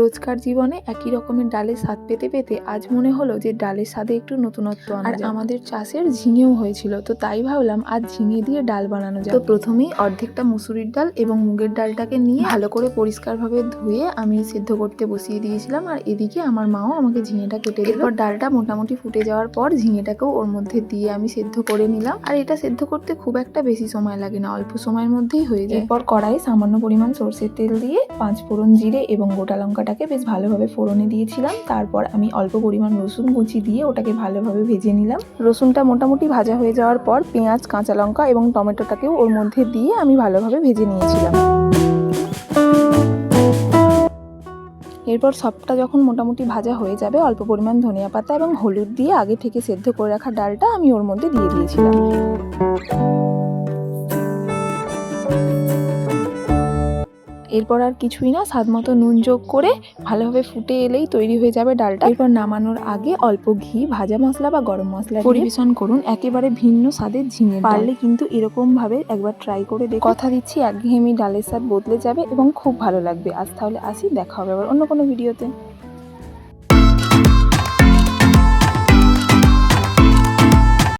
রোজকার জীবনে একই রকমের ডালের স্বাদ পেতে পেতে আজ মনে হলো যে ডালের স্বাদে একটু নতুনত্ব আর আমাদের চাষের ঝিঙেও হয়েছিল তো তাই ভাবলাম আজ ঝিঙে দিয়ে ডাল বানানো যায় তো প্রথমেই অর্ধেকটা মুসুরির ডাল এবং মুগের ডালটাকে নিয়ে ভালো করে পরিষ্কারভাবে ধুয়ে আমি সেদ্ধ করতে বসিয়ে দিয়েছিলাম আর এদিকে আমার মাও আমাকে ঝিঙেটা কেটে দিল। ডালটা মোটামুটি ফুটে যাওয়ার পর ঝিঙেটাকেও ওর মধ্যে দিয়ে আমি সেদ্ধ করে নিলাম। আর এটা সেদ্ধ করতে খুব একটা বেশি সময় লাগে না অল্প সময়ের মধ্যেই হয়ে যায়। এরপর কড়াই সামান্য পরিমাণ সর্ষের তেল দিয়ে পাঁচ ফোড়ন জিরে এবং গোটা লঙ্কাটাকে বেশ ভালোভাবে ফোড়নে দিয়েছিলাম। তারপর আমি অল্প পরিমাণ রসুন কুচি দিয়ে ওটাকে ভালোভাবে ভেজে নিলাম। রসুনটা মোটামুটি ভাজা হয়ে যাওয়ার পর পেঁয়াজ, কাঁচা লঙ্কা এবং টমেটোটাকেও ওর মধ্যে দিয়ে আমি ভালোভাবে ভেজে নিয়েছিলাম। এরপর সবটা যখন মোটামুটি ভাজা হয়ে যাবে, অল্প পরিমাণ ধনিয়া পাতা এবং হলুদ দিয়ে আগে থেকে সেদ্ধ করে রাখা ডালটা আমি ওর মধ্যে দিয়ে দিয়েছিলাম। এরপর আর কিছুই না স্বাদ মতো নুন যোগ করে ভালোভাবে ফুটে এলেই তৈরি হয়ে যাবে ডালটা। এরপর নামানোর আগে অল্প ঘি ভাজা মশলা বা গরম মশলা পরিবেশন করুন একেবারে ভিন্ন স্বাদের ঝিঙে পারলে কিন্তু এরকম ভাবে একবার ট্রাই করে দেখ কথা দিচ্ছি একঘেয়েমি ডালের স্বাদ বদলে যাবে এবং খুব ভালো লাগবে। আজ তাহলে আসি দেখা হবে আবার অন্য কোনো ভিডিওতে